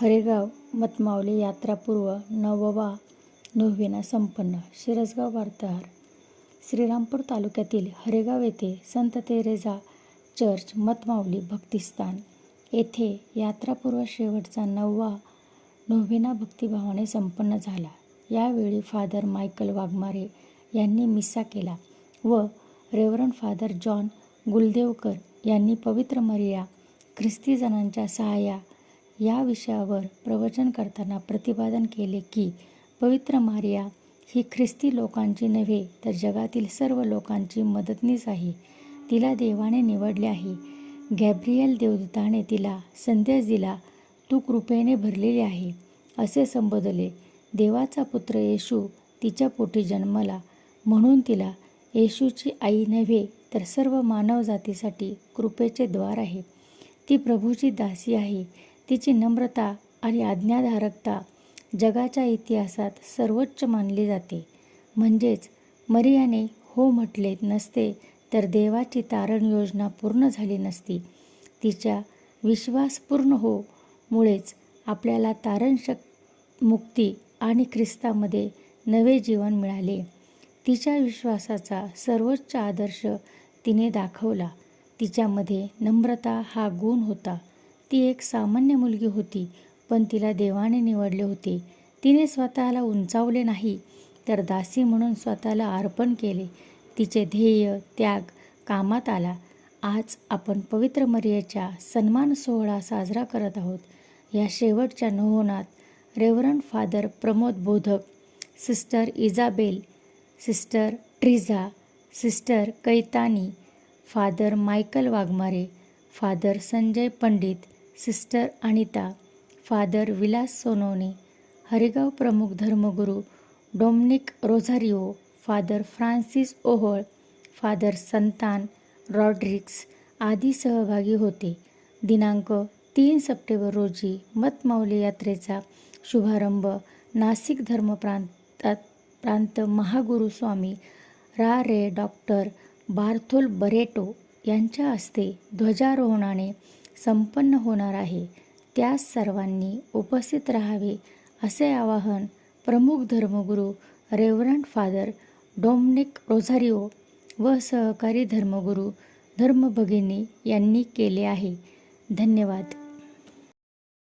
हरेगाव मतमावली यात्रापूर्व नववा नोव्हेना संपन्न. शिरसगाव वार्ताहर. श्रीरामपूर तालुक्यातील हरेगाव येथे संत तेरेजा चर्च मतमावली भक्तिस्थान. येथे यात्रापूर्व शेवटचा नववा नोव्हेना भक्तिभावाने संपन्न झाला. यावेळी फादर मायकल वाघमारे यांनी मिसा केला व रेव्हरंड फादर जॉन गुलदेवकर यांनी पवित्र मरिया ख्रिस्तीजनांच्या सहाय्या या विषयावर प्रवचन करताना प्रतिपादन केले की पवित्र मारिया ही ख्रिस्ती लोकांची नव्हे तर जगातील सर्व लोकांची मदतनीस आहे. तिला देवाने निवडले आहे. गॅब्रियल देवदूताने तिला संदेश दिला तू कृपेने भरलेली आहे. असे संबोधले. देवाचा पुत्र येशू तिच्या पोटी जन्मला. म्हणून तिला येशूची आई नव्हे तर सर्व मानवजातीसाठी कृपेचे द्वार आहे. ती प्रभूची दासी आहे. तिची नम्रता आणि आज्ञाधारकता जगाच्या इतिहासात सर्वोच्च मानली जाते. म्हणजेच मरियाने हो म्हटले नसते तर देवाची तारण योजना पूर्ण झाली नसती. तिच्या विश्वासपूर्ण हो मुळेच आपल्याला तारण शक मुक्ती आणि ख्रिस्तामध्ये नवे जीवन मिळाले. तिच्या विश्वासाचा सर्वोच्च आदर्श तिने दाखवला. तिच्यामध्ये नम्रता हा गुण होता. ती एक सामान्य मुलगी होती पण तिला देवाने निवडले होते. तिने स्वतःला उंचावले नाही तर दासी म्हणून स्वतःला अर्पण केले. तिचे ध्येय त्याग कामात आला. आज आपण पवित्र मरियाच्या सन्मान सोहळा साजरा करत आहोत. या शेवटच्या नोहोनात reverend father Pramod Bodhak sister Isabel sister Triza sister Caitani father Michael Waghmare father Sanjay Pandit sister Anita father Vilas Sonawane Harigaon प्रमुख धर्मगुरू Dominic Rozario father Francis Ohol father Santan Rodrigues आदी सहभागी होते. दिनांक तीन सप्टेंबर रोजी मतमाऊली यात्रेचा शुभारंभ नाशिक धर्मप्रांतात प्रांत महागुरु स्वामी रा रे डॉक्टर बार्थोल बरेटो यांच्या हस्ते ध्वजारोहणाने संपन्न होणार आहे. त्यास सर्वांनी उपस्थित राहावे असे आवाहन प्रमुख धर्मगुरू रेव्हरंड फादर डोमनिक रोझारिओ व सहकारी धर्मगुरू धर्मभगिनी यांनी केले आहे. धन्यवाद.